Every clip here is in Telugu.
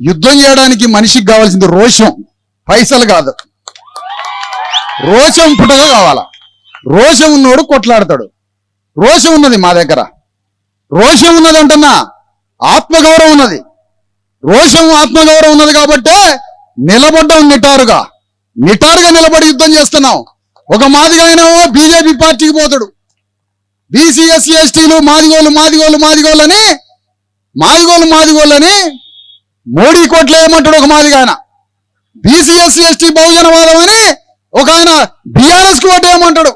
యుద్ధం చేయడానికి మనిషికి కావాల్సింది రోషం. పైసలు కాదు. రోషం పుట్టగా కావాల? రోషం ఉన్నోడు కొట్లాడతాడు. రోషం ఉన్నది మా దగ్గర. రోషం ఉన్నది అంటున్నా. ఆత్మగౌరవం ఉన్నది. రోషం ఆత్మగౌరవం ఉన్నది కాబట్టే నిలబడ్డం నిటారుగా. నిటారుగా నిలబడి యుద్ధం చేస్తున్నాం. ఒక మాదిగా ఆయనేమో బీజేపీ పార్టీకి పోతాడు. బీసీ ఎస్సీ ఎస్టీలు మాదిగోలు మాదిగోలు మాదిగోళ్ళని మాదిగోలు మాదిగోళ్ళని మోడీ కోట్లు ఏమంటాడు ఒక మాదిగా ఆయన? బీసీ ఎస్సీ ఎస్టీ బహుజనవాదం అని ఒక ఆయన బీఆర్ఎస్కి ఓటేయమంటాడు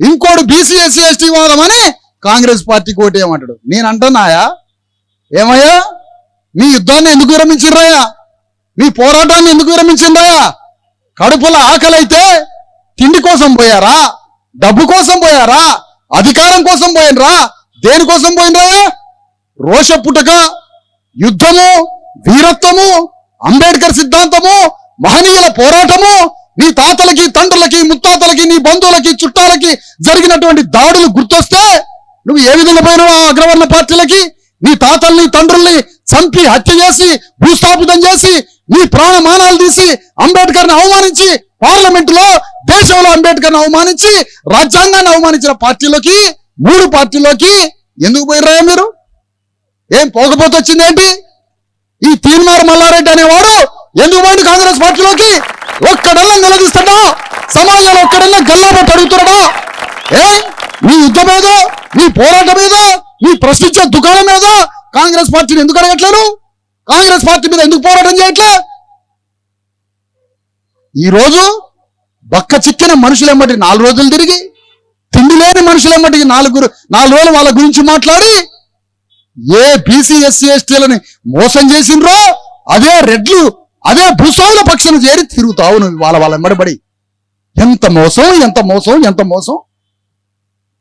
ఇంకోడు బీసీ ఎస్సీ ఎస్టీ వాదం అని కాంగ్రెస్ పార్టీకి ఓటేయమంటాడు నేను అంటున్నాయా? ఏమయ్యా? మీ యుద్ధాన్ని ఎందుకు విరమించిండ్రయ్యా? మీ పోరాటాన్ని ఎందుకు విరమించిండ్రయ్యా? కడుపుల ఆకలైతే తిండి కోసం పోయారా? డబ్బు కోసం పోయారా? అధికారం కోసం పోయినరా? దేనికోసం పోయినరా? రోష పుటక యుద్ధము వీరత్వము అంబేద్కర్ సిద్ధాంతము మహనీయుల పోరాటము నీ తాతలకి తండ్రులకి ముత్తాతలకి నీ బంధువులకి చుట్టాలకి జరిగినటువంటి దాడులు గుర్తొస్తే నువ్వు ఏ విధంగా పోయినావు ఆ అగ్రవర్ణ పార్టీలకి నీ తాతల్ని తండ్రుల్ని చంపి హత్య చేసి భూస్థాపితం చేసి నీ ప్రాణమానాలు తీసి అంబేద్కర్ని అవమానించి పార్లమెంట్లో దేశంలో అంబేద్కర్ని అవమానించి రాజ్యాంగాన్ని అవమానించిన పార్టీలోకి మూడు పార్టీలోకి ఎందుకు పోయిర్రా మీరు? ఏం పోకపోతే వచ్చింది ఏంటి ఈ తీన్మార్ మల్లారెడ్డి అనేవాడు ఎందుకు పోయింది కాంగ్రెస్ పార్టీలోకి? ఒక్కడల్లా నిలదీస్తాడా? సమాజంలో ఒక్కడల్లా గల్లాబట్టి అడుగుతున్నాడా ఏ? నీ యుద్ధం ఏదో? నీ పోరాటం ఏదో? నీ ప్రశ్నించే దుకాణం ఏదో? కాంగ్రెస్ పార్టీని ఎందుకు అడగట్లేరు కాంగ్రెస్ పార్టీ మీద ఎందుకు పోరాటం చేయట్లే? ఈ రోజు బక్క చిక్కిన మనుషులెమ్మటి నాలుగు రోజులు తిరిగి తిండి లేని మనుషులెమ్మటికి నాలుగు నాలుగు రోజులు వాళ్ళ గురించి మాట్లాడి ఏ బీసీ ఎస్సీ ఎస్టీలని మోసం చేసిండ్రో అదే రెడ్లు అదే భూస్వాముల పక్షం చేరి తిరుగుతావు నువ్వు వాళ్ళ వాళ్ళ వెంబడబడి. ఎంత మోసం ఎంత మోసం ఎంత మోసం?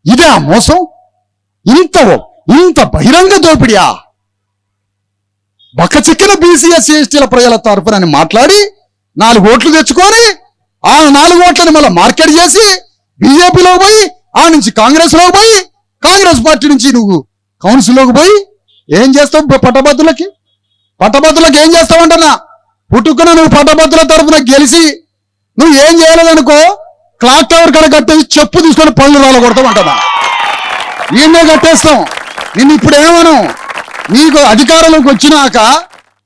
ఇదే ఆ మోసం? ఇంత ఇంత బహిరంగ దోపిడియా? బక్క చిక్కిన బీసీ ఎస్సీ ఎస్టీల ప్రజల తరఫునని మాట్లాడి నాలుగు ఓట్లు తెచ్చుకొని ఆ నాలుగు ఓట్లని మళ్ళీ మార్కెట్ చేసి బీజేపీలోకి పోయి ఆ నుంచి కాంగ్రెస్లోకి పోయి కాంగ్రెస్ పార్టీ నుంచి నువ్వు కౌన్సిల్లోకి పోయి ఏం చేస్తావు ప- పట్టభద్రులకి? పట్టభద్రులకు ఏం చేస్తావంటనా పుట్టుకున్న నువ్వు పట్టభద్రుల తరఫున గెలిచి నువ్వు ఏం చేయలేదనుకో క్లాక్ టవర్ కడ కట్టేసి చెప్పు తీసుకొని పళ్ళు రాలగొడతాం కొడతామంటన్నా ఈయనే కట్టేస్తాం. నిన్ను ఇప్పుడు ఏమను? నీకు అధికారంలోకి వచ్చినాక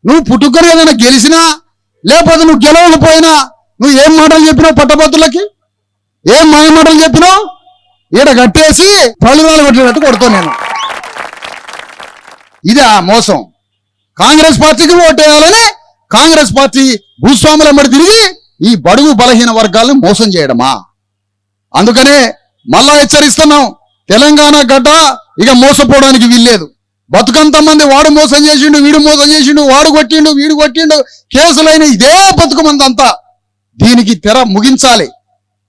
నువ్వు పుట్టుకొని ఏదైనా గెలిచినా లేకపోతే నువ్వు గెలవకపోయినా నువ్వు ఏం మాటలు చెప్పినావు పట్టభద్రులకి? ఏం మాయ మాటలు చెప్పినావు? ఈడ కట్టేసి పళ్ళు రాలగొట్టినట్టు కొడతాను నేను. ఇది ఆ మోసం. కాంగ్రెస్ పార్టీకి ఓటేయాలని కాంగ్రెస్ పార్టీ భూస్వాముల తిరిగి ఈ బడుగు బలహీన వర్గాలను మోసం చేయడమా? అందుకనే మళ్ళా హెచ్చరిస్తున్నాం. తెలంగాణ గడ్డ ఇక మోసపోవడానికి వీల్లేదు. బతుకంత మంది వాడు మోసం చేసిండు వీడు మోసం చేసిండు వాడు కొట్టిండు వీడు కొట్టిండు. కేసులైన ఇదే బతుకమందంతా దీనికి తెర ముగించాలి.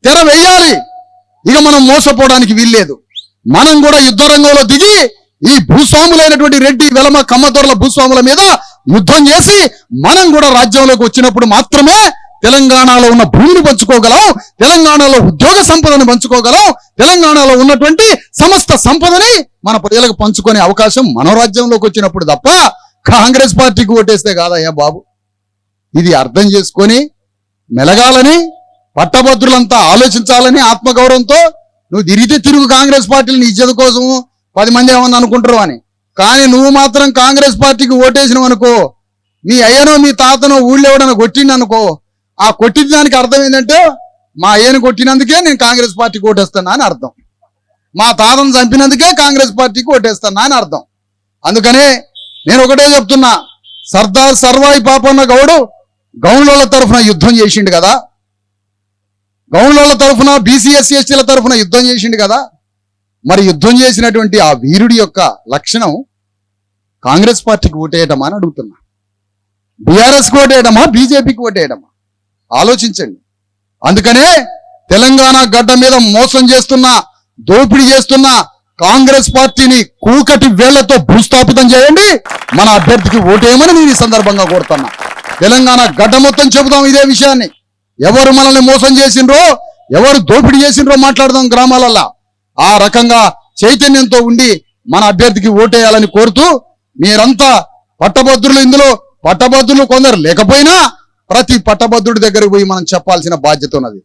తెర వేయాలి. ఇక మనం మోసపోవడానికి వీల్లేదు. మనం కూడా యుద్ధ రంగంలో దిగి ఈ భూస్వాములైనటువంటి రెడ్డి వెలమ కమ్మదొరల భూస్వాముల మీద యుద్ధం చేసి మనం కూడా రాజ్యంలోకి వచ్చినప్పుడు మాత్రమే తెలంగాణలో ఉన్న భూమిని పంచుకోగలం తెలంగాణలో ఉద్యోగ సంపదను పంచుకోగలం తెలంగాణలో ఉన్నటువంటి సమస్త సంపదని మన ప్రజలకు పంచుకునే అవకాశం మన రాజ్యంలోకి వచ్చినప్పుడు తప్ప కాంగ్రెస్ పార్టీకి ఓటేస్తే కాదయ్యా బాబు. ఇది అర్థం చేసుకొని మెలగాలని పట్టభద్రులంతా ఆలోచించాలని ఆత్మగౌరవంతో నువ్వు తిరిగితే తిరుగు కాంగ్రెస్ పార్టీని నీ ఇజ్జత కోసము. పది మంది ఏమన్నా అనుకుంటారు అని. కానీ నువ్వు మాత్రం కాంగ్రెస్ పార్టీకి ఓటేసినావు అనుకో మీ అయ్యనో మీ తాతనో ఊళ్ళో ఎవడన్నా కొట్టిండు అనుకో ఆ కొట్టిన దానికి అర్థం ఏంటంటే మా అయ్యను కొట్టినందుకే నేను కాంగ్రెస్ పార్టీకి ఓటేస్తున్నా అని అర్థం. మా తాతను చంపినందుకే కాంగ్రెస్ పార్టీకి ఓటేస్తున్నా అని అర్థం. అందుకనే నేను ఒకటే చెప్తున్నా సర్దార్ సర్వాయి పాపన్న గౌడు గౌండ్ల తరఫున యుద్ధం చేసిండు కదా. గౌండ్ల తరఫున బీసీఎస్సీ ఎస్టీల తరఫున యుద్ధం చేసిండు కదా. మరి యుద్ధం చేసినటువంటి ఆ వీరుడి యొక్క లక్షణం కాంగ్రెస్ పార్టీకి ఓటేయటమా అని అడుగుతున్నా. బీఆర్ఎస్కి ఓటేయడమా బీజేపీకి ఓటేయడమా ఆలోచించండి. అందుకనే తెలంగాణ గడ్డ మీద మోసం చేస్తున్న దోపిడీ చేస్తున్న కాంగ్రెస్ పార్టీని కూకటి వేళ్ళతో భూస్థాపితం చేయండి. మన అభ్యర్థికి ఓటేయమని నేను ఈ సందర్భంగా కోరుతున్నా. తెలంగాణ గడ్డ మొత్తం చెబుతాం ఇదే విషయాన్ని. ఎవరు మనల్ని మోసం చేసిండ్రో ఎవరు దోపిడీ చేసిండ్రో మాట్లాడదాం గ్రామాలల్లో. ఆ రకంగా చైతన్యంతో ఉండి మన అభ్యర్థికి ఓటేయాలని కోరుతూ మీరంతా పట్టభద్రులు ఇందులో పట్టభద్రులు కొందరు లేకపోయినా ప్రతి పట్టభద్రుడి దగ్గరకు పోయి మనం చెప్పాల్సిన బాధ్యత ఉన్నది.